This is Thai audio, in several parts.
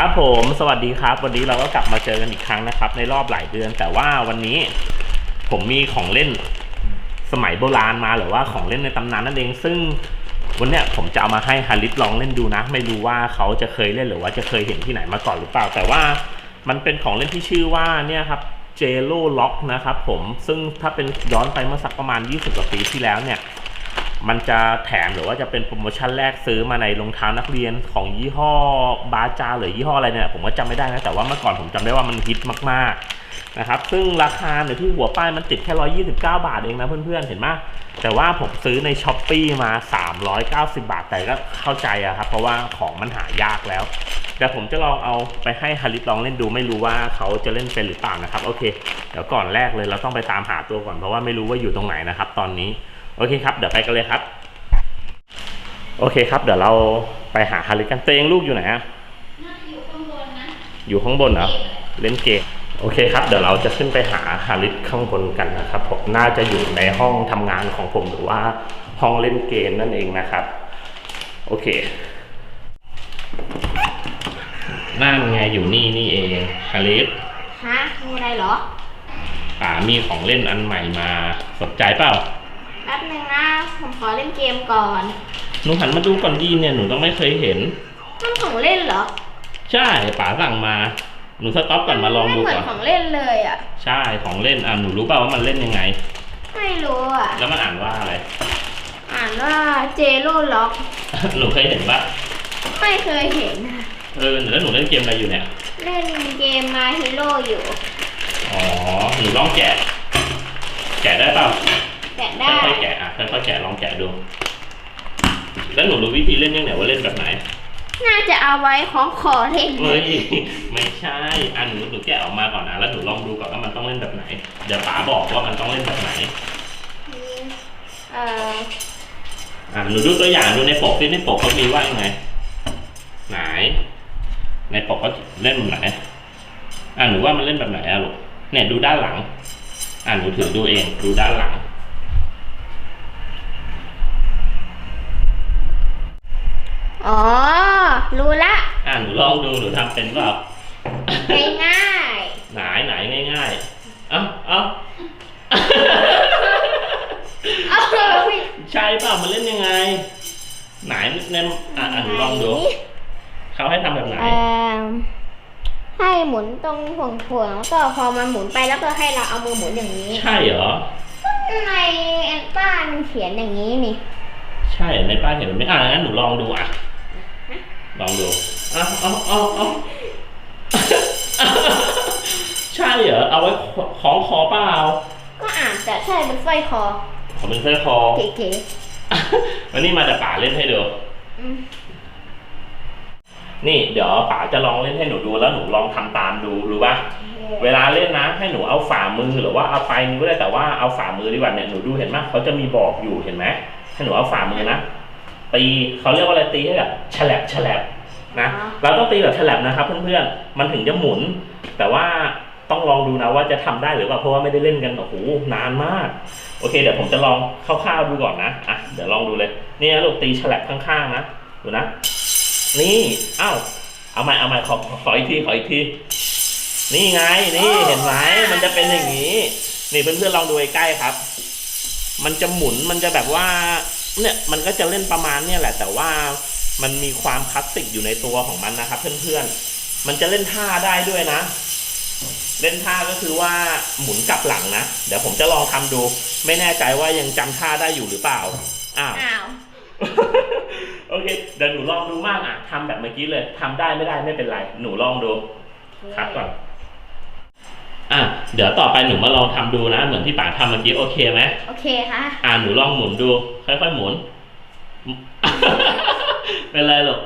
ครับผมสวัสดีครับ วันนี้เราก็กลับมาเจอกันอีกครั้งนะครับ ในรอบหลายเดือน แต่ว่าวันนี้ผมมีของเล่นสมัยโบราณมาหรือว่าของเล่นในตำนานนั่นเอง ซึ่งวันเนี้ยผมจะเอามาให้ฮาริสลองเล่นดูนะ ไม่รู้ว่าเขาจะเคยเล่นหรือว่าจะเคยเห็นที่ไหนมาก่อนหรือเปล่า แต่ว่ามันเป็นของเล่นที่ชื่อว่าเนี่ยครับเจโ o ล็อกนะครับผมซึ่งถ้าเป็นย้อนไปเมื่อสักประมาณ 20กว่าปีที่แล้วเนี่ย มันจะแถมหรือว่าจะเป็นโปรโมชั่นแรกซื้อมาในรองเท้านักเรียนของยี่ห้อบาจาหรือยี่ห้ออะไรเนี่ยผมก็จำไม่ได้นะแต่ว่าเมื่อก่อนผมจำได้ว่ามันฮิตมากๆนะครับซึ่งราคาเนี่ยที่หัวป้ายมันติดแค่ 129 บาทเองนะเพื่อนๆเห็นไหมแต่ว่าผมซื้อในช้อปปีมา 390 บาทแต่ก็เข้าใจอะครับเพราะว่าของมันหายากแล้วเดี๋ยวผมจะลองเอาไปให้ฮาริสลองเล่นดูไม่รู้ว่าเขาจะเล่นเป็นหรือเปล่านะครับโอเค เดี๋ยวก่อนแรกเลยเราต้องไปตามหาตัวก่อนเพราะว่าไม่รู้ว่าอยู่ตรงไหนนะครับ ตอนนี้ โอเคครับ เดี๋ยวไปกันเลยครับ โอเคครับ เดี๋ยวเราไปหาฮาริกันเตวเองลูกอยู่ไหนอะน่าจะอยู่ข้างบนนะ อยู่ข้างบนเหรอ เล่นเกม โอเคครับ เดี๋ยวเราจะขึ้นไปหาฮาริสข้างบนกันนะครับผม น่าจะอยู่ในห้องทำงานของผมหรือว่าห้องเล่นเกมนั่นเองนะครับ โอเคนั่นไงอยู่นี่นี่เองฮาริสฮะมีอะไรเหรอป่ามีของเล่นอันใหม่มาสนใจเปล่า แป๊บนึงนะ ผมขอเล่นเกมก่อน หนูหันมาดูก่อนดีเนี่ยหนูต้องไม่เคยเห็น มันของเล่นเหรอ ใช่ป๋าสั่งมา หนูสต็อปก่อนมาลองไม่ดูเหมือก่อนนของเล่นเลยอะ ใช่ของเล่นอะหนูรู้เปล่าว่ามันเล่นยังไง ไม่รู้อะ แล้วมันอ่านว่าอะไร อ่านว่าเจโ o ล็อก หนูเคยเห็นปะไม่เคยเห็น เออแล้วหนูเล่นเกมอะไรอยู่เนี่ย เล่นเกมมาฮีโร่อยู่ อ๋อ หนูลองแกะ แกะได้เปล่า แกะได้ค่อยๆแกะอะค่อยๆแกะลองแกะดู แล้วหนูรู้วิธีเล่นยังไงว่าเล่นแบบไหน น่าจะเอาไว้ของขอเล่นเฮ้ยไม่ใช่อะหนูหนูแกะออกมาก่อนนะแล้วหนูลองดูก่อนว่ามันต้องเล่นแบบไหน เดี๋ยวป๋าบอกว่ามันต้องเล่นแบบไหน เอ่ออะหนูดูตัวอย่างดูในปกที่ในปกเขามีว่ายังไง ไหน ในปกเขาเล่นแบบไหน อะหนูว่ามันเล่นแบบไหนอะลูกเนี่ยดูด้านหลัง อะหนูถือดูเองดูด้านหลัง อ๋อ รู้ละอะหนูลองดูหนูทำเป็นเปล่าง่ายไหนไหนง่ายๆ เอ้าเอ้าๆเอาเลยใช่เปล่ามันเล่นยังไง ไหนเนี่ยอะอะหนูลองดูเขาให้ทำแบบไหน เอ่อให้หมุนตรงห่วงห่วงๆแล้วก็พอมันหมุนไปแล้วก็ให้เราเอามือหมุนอย่างนี้ใช่เหรอในแอนป้ามันเขียนอย่างนี้นี่ ใช่ในป้ายเห็นไหมอะงั้นหนูลองดูอะ ลองดูเอาเอาเอาเอาใช่เหรอ เอาไว้คล้องคอเปล่าก็อ่านแต่ใช่เป็นสร้อยคอเอาเป็นสร้อยคอเก๋วันนี้มาแต่ป๋าเล่นให้ดูๆอืมนี่เดี๋ยวป๋าจะลองเล่นให้หนูดูแล้วหนูลองทำตามดูรู้ป่ะ เวลาเล่นนะให้หนูเอาฝ่ามือหรือว่าเอาปลายนิ้วก็ได้แต่ว่าเอาฝ่ามือดีกว่าเนี่ยหนูดูเห็นไหมเขาจะมีบอกอยู่เห็นไหมให้หนูเอาฝ่ามือนะ ตีเขาเรียกว่าอะไรตีให้แบบฉลับฉลับนะเราต้องตีแบบฉลับนะครับเพื่อนๆมันถึงจะหมุน แต่ว่าต้องลองดูนะว่าจะทำได้หรือเปล่าเพราะว่าไม่ได้เล่นกันโอ้โหนานมาก โอเค เดี๋ยวผมจะลองคร่าวๆดูก่อนนะอะเดี๋ยวลองดูเลยนี่นะลูกตีฉลับข้างๆนะดูนะ นี่อ้าวเอาใหม่เอาใหม่ขอขอขออีกทีขออีกทีนี่ไงนี่เห็นไหมมันจะเป็นอย่างนี้ นี่เพื่อนๆลองดูใกล้ๆครับ มันจะหมุนมันจะแบบว่า เนี่ยมันก็จะเล่นประมาณเนี่ยแหละ แต่ว่ามันมีความคลาสสิกอยู่ในตัวของมันนะครับ เพื่อนๆ มันจะเล่นท่าได้ด้วยนะ เล่นท่าก็คือว่าหมุนกลับหลังนะ เดี๋ยวผมจะลองทำดู ไม่แน่ใจว่ายังจำท่าได้อยู่หรือเปล่าอ้าวอ้าวโอเคเดี๋ยวหนูลองดูมากอะทำแบบเมื่อกี้เลยทำได้ไม่ได้ไม่เป็นไร หนูลองดูพักก่อนอะ เดี๋ยวต่อไปหนูมาลองทำดูนะ เหมือนที่ป๋าทำเมื่อกี้โอเคไหมโอเคค่ะ อ่าหนูลองหมุนดู ค่อยๆหมุน เป็นไรหรอก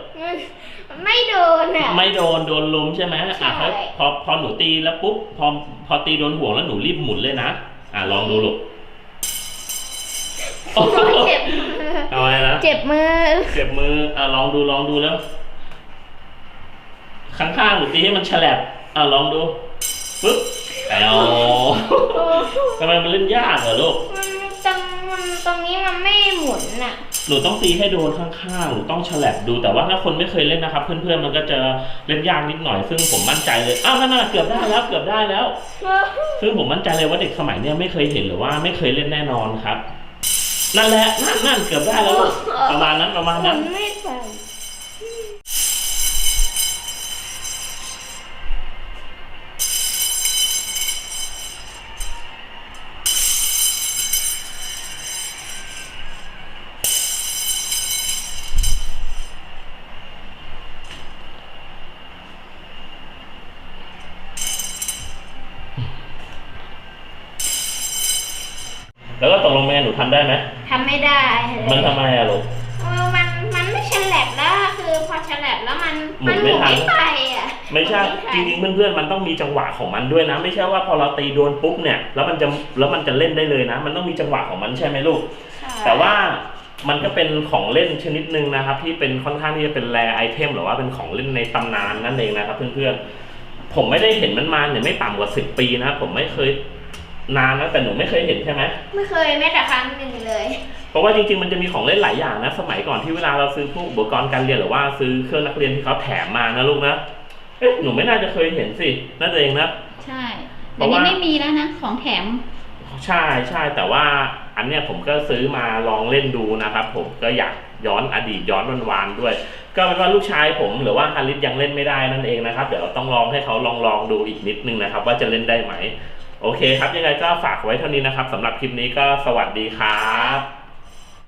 มันไม่โดนอะไม่โดนโดนลุมใช่ไหมใช่อะพอพอพอหนูตีแล้วปุ๊บพอพอตีโดนห่วงแล้วหนูรีบหมุนเลยนะอะลองดูลูกโอ้ยเจ็บมือเอาไว้นะเจ็บมือเจ็บมืออะลองดูลองดูแล้ว ข้างๆหนูตีให้มันฉลับอะลองดูปึ๊บเอาทำไมมันเล่นยากเหรอลูก มันตรงมันตรงนี้มันไม่หมุนอะ หนูต้องตีให้โดนข้างๆ หนูต้องฉลับดู แต่ว่าถ้าคนไม่เคยเล่นนะครับ เพื่อนๆ มันก็จะเล่นยากนิดหน่อย ซึ่งผมมั่นใจเลย อ้าวนั่นน่ะเกือบได้แล้ว เกือบได้แล้ว ซึ่งผมมั่นใจเลยว่าเด็กสมัยเนี้ยไม่เคยเห็นหรือว่าไม่เคยเล่นแน่นอนครับ นั่นแหละ นั่นนั่นเกือบได้แล้วลูกประมาณนั้นประมาณหมุนั้น นไม่ แล้วก็ตกลงแม่หนูทำได้ไหมทำไม่ได้เลยมันทำไมอะลูก เออมันมันไม่ฉลับแล้วคือพอฉลับแล้วมันหมุมันนหไม่มุนทันไม่ไปอะไม่ใช่หมุนจทันริงๆเพื่อนๆมันต้องมีจังหวะของมันด้วยนะ ไม่ใช่ว่าพอเราตีโดนปุ๊บเนี่ยแล้วมันจะแล้วมันจะเล่นได้เลยนะ มันต้องมีจังหวะของมันใช่ไหมลูกใช่แต่ว่ามันก็เป็นของเล่นชนิดหนึ่งนะครับ ที่เป็นค่อนข้างที่จะเป็นแรไอเทมหรือว่าเป็นของเล่นในตำนานนั่นเองนะครับเพื่อนๆผมไม่ได้เห็นมันมาเนี่ยไม่ต่ำกว่าสิบปีนะผมไม่เคย นานนะแต่หนูไม่เคยเห็นใช่ไหมไม่เคยแม้แต่ครั้งหนึ่งเลย เพราะว่าจริงๆมันจะมีของเล่นหลายอย่างนะ สมัยก่อนที่เวลาเราซื้อพวกอุปกรณ์การเรียนหรือว่าซื้อเครื่องนักเรียนที่เขาแถมมานะลูกนะเอ๊ะหนูไม่น่าจะเคยเห็นสิน่าจะเองนะ ใช่เพเดี๋ยราะวว่านี้ไม่มีแล้วนะของแถม ใช่ใช่แต่ว่าอันเนี้ยผมก็ซื้อมาลองเล่นดูนะครับ ผมก็อยากย้อนอดีตย้อนวันวานๆด้วย ก็เป็นว่าลูกชายผมหรือว่าฮาริสยังเล่นไม่ได้นั่นเองนะครับ เดี๋ยวเราต้องลองให้เขาลองลองดูอีกนิดนึงนะครับ ว่าจะเล่นได้ไหม โอเคครับยังไงก็ฝากไว้เท่านี้นะครับสำหรับคลิปนี้ก็สวัสดีครับ